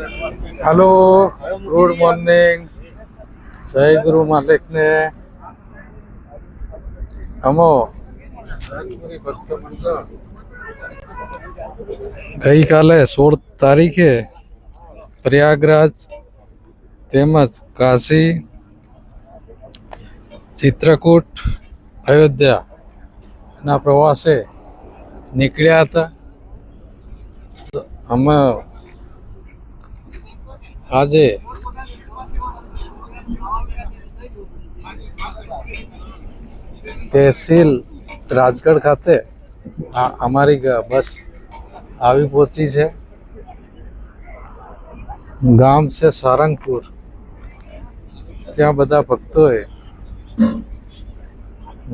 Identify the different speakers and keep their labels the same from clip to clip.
Speaker 1: Hello good morning જય ગુરુ માલિકને. અમો. ગઈકાલે સોળ તારીખે પ્રયાગરાજ તેમજ કાશી ચિત્રકૂટ અયોધ્યા ના પ્રવાસે નીકળ્યા હતા. અમે આજે તહેસીલ રાજગઢ ખાતે અમારી બસ આવી પહોંચી છે. ગામ છે સારંગપુર. ત્યાં બધા ભક્તોએ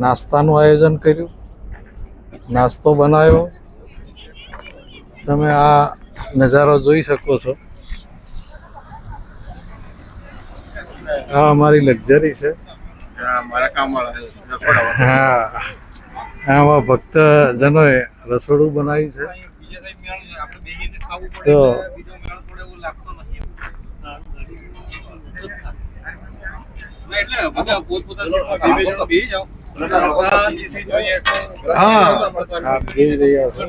Speaker 1: નાસ્તાનું આયોજન કર્યું, નાસ્તો બનાવ્યો. તમે આ નજારો જોઈ શકો છો. આ અમારી લક્ઝરી છે. હા. આમાં ભક્તજનોએ રસોડું બનાવ્યું છે. તો
Speaker 2: હા.
Speaker 1: આપ જોઈ રહ્યા છો.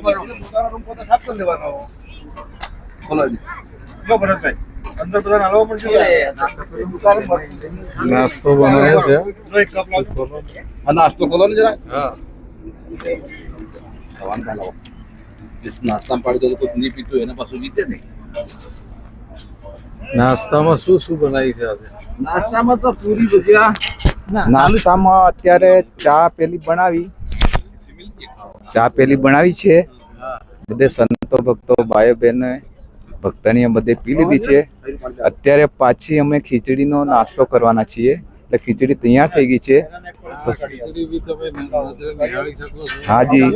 Speaker 2: અંદર બધા નાલવા પડશે
Speaker 1: નાસ્તો બનાવ્યો છે.
Speaker 2: એક કપ લાવજો નાસ્તો ખોલો ને જરા નાસ્તામાં પાડી દો તો કોઈ નહીં પીતું એના પાછું જીતે નહીં.
Speaker 1: નાસ્તામાં શું શું બનાવી છે આજે?
Speaker 2: નાસ્તામાં તો પૂરી ભજીયા.
Speaker 3: નાસ્તામાં અત્યારે ચા પેલી બનાવી. ચા પેલી બનાવી છે. બધે સંતો ભક્તો ભાઈઓ બહેનો ભક્તનીઓ બધે પી લીધી છે. અત્યારે પાછી અમે ખીચડીનો નાસ્તો કરવાના છીએ. એટલે ખીચડી તૈયાર થઈ ગઈ છે. હાજી.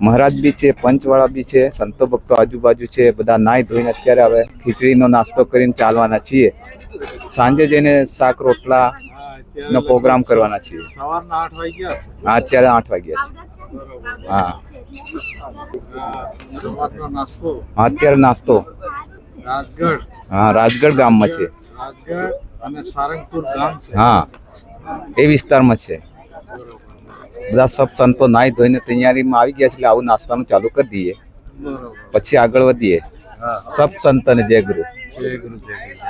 Speaker 3: મહારાજ બી છે પંચવાળા બી છે સંતો ભક્તો આજુબાજુ છે બધા નાઈ ધોઈને અત્યારે હવે ખીચડીનો નાસ્તો કરીને ચાલવાના છીએ. સાંજે જઈને શાક રોટલા નો પ્રોગ્રામ કરવાના છીએ.
Speaker 1: સવારના આઠ વાગ્યા
Speaker 3: હા અત્યારે આઠ વાગ્યા છે. હા. અત્યારે નાસ્તો.
Speaker 1: રાજગઢ.
Speaker 3: હા રાજગઢ ગામમાં છે.
Speaker 1: રાજગઢ અને સારંગપુર ગામ છે.
Speaker 3: હા એ વિસ્તારમાં છે. બધા સબ સંતો નાઈ ધોઈને તૈયારીમાં આવી ગયા છે એટલે આવું નાસ્તાનું ચાલુ કરી દઈએ. પછી આગળ વધીએ. સબ સંતને જય ગુરુ.
Speaker 1: જય ગુરુ જય ગુરુ.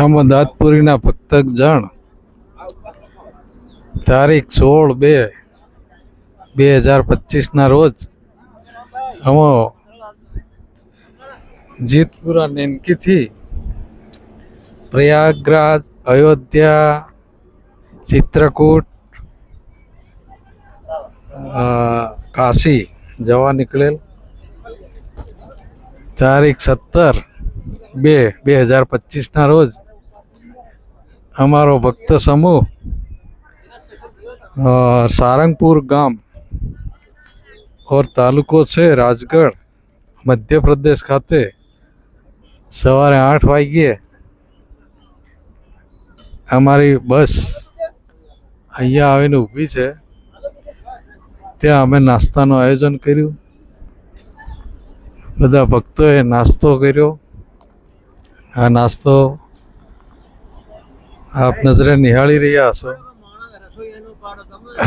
Speaker 1: આમાં દાદપુરીના ભક્તક જણ તારીખ સોળ બે બે હજાર પચીસના રોજ અમો જીતપુરા નેનકીથી પ્રયાગરાજ, અયોધ્યા, ચિત્રકૂટ કાશી જવા નીકળેલ. તારીખ સત્તર બે બે હજાર પચીસના રોજ અમારો ભક્ત સમૂહ સારંગપુર ગામ ઓર તાલુકો છે રાજગઢ, મધ્યપ્રદેશ ખાતે સવારે આઠ વાગ્યે અમારી બસ અહીંયા આવીને ઊભી છે. ત્યાં અમે નાસ્તાનું આયોજન કર્યું. બધા ભક્તોએ નાસ્તો કર્યો. આ નાસ્તો આપ નજરે નિહાળી રહ્યા હશો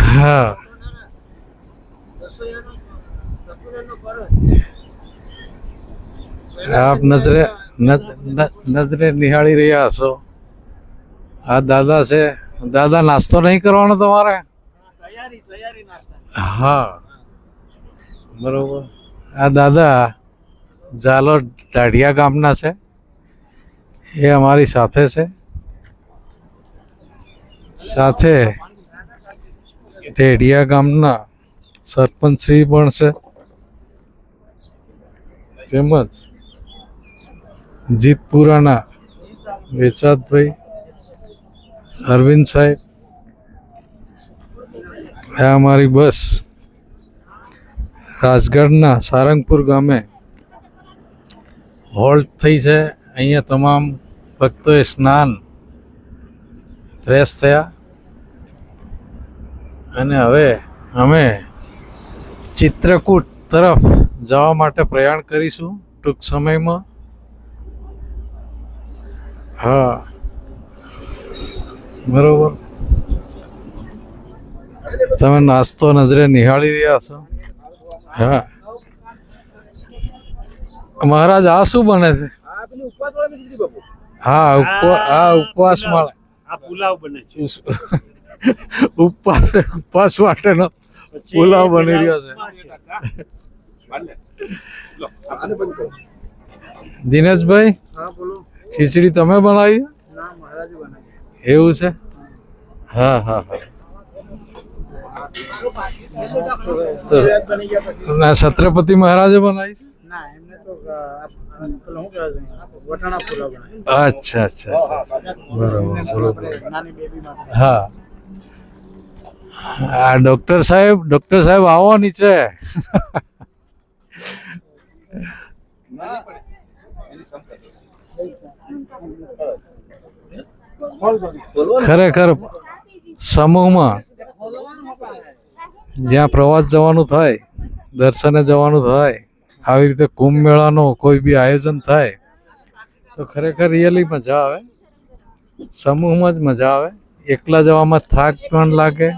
Speaker 1: હા. આપ નજરે નજરે નિહાળી રહ્યા હશો આ દાદા છે. દાદા, નાસ્તો નહીં કરવાનો તમારે? હા. બરોબર. આ દાદા ઝાલો દાઢિયા ગામના છે. એ અમારી સાથે છે. સાથે ઢેડિયા ગામના સરપંચ શ્રી પણ છે. તેમજ જીતપુરાના વેચાદભાઈ અરવિંદ સાહેબ. આ અમારી બસ રાજગઢના સારંગપુર ગામે હોલ્ટ થઈ છે. અહીંયા તમામ ભક્તોએ સ્નાન ફ્રેશ થયા. અને હવે અમે ચિત્રકૂટ તરફ જવા માટે પ્રયાણ કરીશું ટૂંક સમયમાં. હા. બરોબર. તમે નાસ્તો નજરે નિહાળી રહ્યા છો. હા. મહારાજ આ શું બને છે? હા ઉપવા આ ઉપવાસ મળે
Speaker 4: આ પુલાવ બને છે.
Speaker 1: ઉપવાસ ઉપવાસ માટેનો પુલાવ બની રહ્યો છે. દિનેશભાઈ ખીચડી તમે બનાવી? એવું છે? હા હા હા. છત્રપતિ મહારાજે બનાવી છે? અચ્છા અચ્છા બરોબર હા. આ ડોક્ટર સાહેબ ડોક્ટર સાહેબ આવો નીચે. ખરેખર સમૂહમાં જ્યાં પ્રવાસ જવાનું થાય દર્શને જવાનું થાય આવી રીતે કુંભ મેળાનો કોઈ બી આયોજન થાય, તો ખરેખર રિયલી મજા આવે. સમૂહમાં જ મજા આવે. એકલા જવામાં થાક પણ લાગે.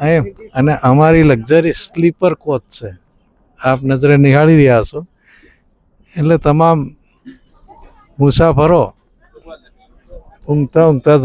Speaker 1: એમ અને અમારી લક્ઝરી સ્લીપર કોચ છે. આપ નજરે નિહાળી રહ્યા છો. એટલે તમામ મુસાફરો ઊંઘતા ઊંઘતા